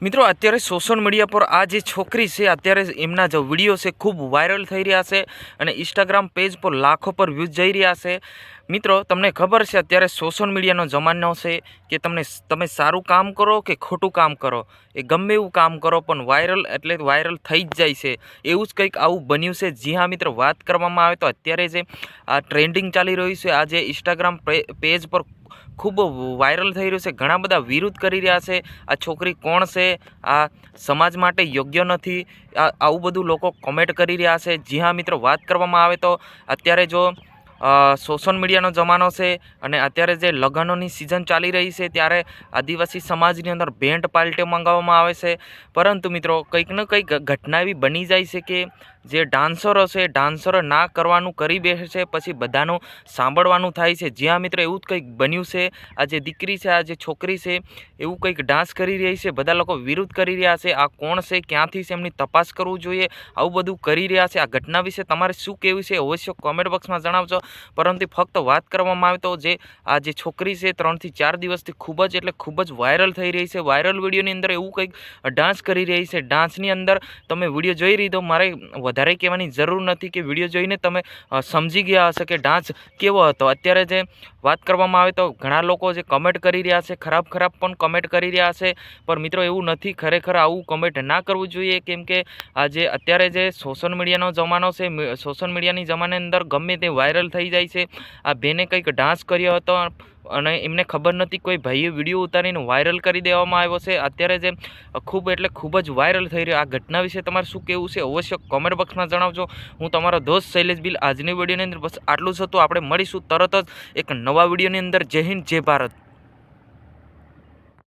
મિત્રો, અત્યારે social media પર આ જે છોકરી છે, અત્યારે એમના જે વીડિયો છે, ખૂબ વાયરલ થઈ રહ્યા છે અને ઇન્સ્ટાગ્રામ પેજ પર લાખો પર વ્યૂઝ જઈ રહ્યા છે. મિત્રો, તમને ખબર છે અત્યારે સોશિયલ મીડિયાનો જમાનો છે કે તમને તમે સારું કામ કરો કે ખોટું કામ કરો? એ ગમે એવું કામ કરો, પણ વાયરલ એટલે વાયરલ થઈ જ જાય છે. એવું જ કંઈક આવું બન્યું છે. જી હા, મિત્રો, વાત કરવામાં આવે તો અત્યારે જે આ ટ્રેન્ડિંગ ચાલી રહ્યું છે આ જે ઇન્સ્ટાગ્રામ પેજ પર ખૂબ વાયરલ થઈ રહ્યું છે. ઘણા બધા વિરોધ કરી રહ્યા છે. આ છોકરી કોણ છે? આ સમાજ માટે યોગ્ય નથી. આવું બધું લોકો કોમેન્ટ કરી રહ્યા છે. જી હા, મિત્રો, વાત કરવામાં આવે તો અત્યારે જો સોશિયલ મીડિયાનો જમાનો છે અને અત્યારે જે લગ્નોની સિઝન ચાલી રહી છે ત્યારે આદિવાસી સમાજની અંદર ભેંટ પાર્ટીઓ મંગાવવામાં આવે છે. પરંતુ મિત્રો, કંઈક ને કંઈક ઘટના એવી બની જાય છે કે જે ડાન્સરો છે, ડાન્સરો ના કરવાનું કરી બેસે છે પછી બધાનું સાંભળવાનું થાય છે. જ્યાં મિત્રો એવું જ કંઈક બન્યું છે, આ જે દીકરી છે, આ જે છોકરી છે, એવું કંઈક ડાન્સ કરી રહી છે, બધા લોકો વિરોધ કરી રહ્યા છે. આ કોણ છે, ક્યાંથી છે, એમની તપાસ કરવું જોઈએ, આવું બધું કરી રહ્યા છે. આ ઘટના વિશે તમારે શું કહેવું છે, અવશ્ય કોમેન્ટ બોક્સમાં જણાવજો. પરંતુ ફક્ત વાત કરવામાં આવે તો જે આ જે છોકરી છે, ત્રણથી ચાર દિવસથી ખૂબ જ એટલે ખૂબ જ વાયરલ થઈ રહી છે. વાયરલ વિડીયોની અંદર એવું કંઈક ડાન્સ કરી રહી છે. ડાન્સની અંદર તમે વીડિયો જોઈ રહી તો મારે વધારે કહેવાની જરૂર નથી કે વીડિયો જોઈને તમે સમજી ગયા હશે કે ડાન્સ કેવો હતો. અત્યારે જે વાત કરવામાં આવે તો ઘણા લોકો જે કમેન્ટ કરી રહ્યા છે, ખરાબ ખરાબ પણ કમેન્ટ કરી રહ્યા છે. પણ મિત્રો એવું નથી, ખરેખર આવું કમેન્ટ ના કરવું જોઈએ. કેમ કે આજે અત્યારે જે સોશિયલ મીડિયાનો જમાનો છે સોશિયલ મીડિયાની જમાનાની અંદર ગમે તે વાયરલ થઈ જાય છે. આ બેને કંઈક ડાન્સ કર્યો હતો અને એમને ખબર નથી કોઈ ભાઈએ વીડિયો ઉતારીને વાયરલ કરી દેવામાં આવ્યો છે. અત્યારે જે ખૂબ એટલે ખૂબ જ વાયરલ થઈ રહ્યો આ ઘટના વિશે તમારે શું કહેવું છે અવશ્ય કોમેન્ટ બોક્સમાં જણાવજો. હું તમારો દોસ્ત શૈલેષ બિલ આજની વિડીયોની અંદર બસ આટલું જ હતું. આપણે મળીશું તરત જ એક નવા વિડીયોની અંદર. જય હિન્દ, જય ભારત.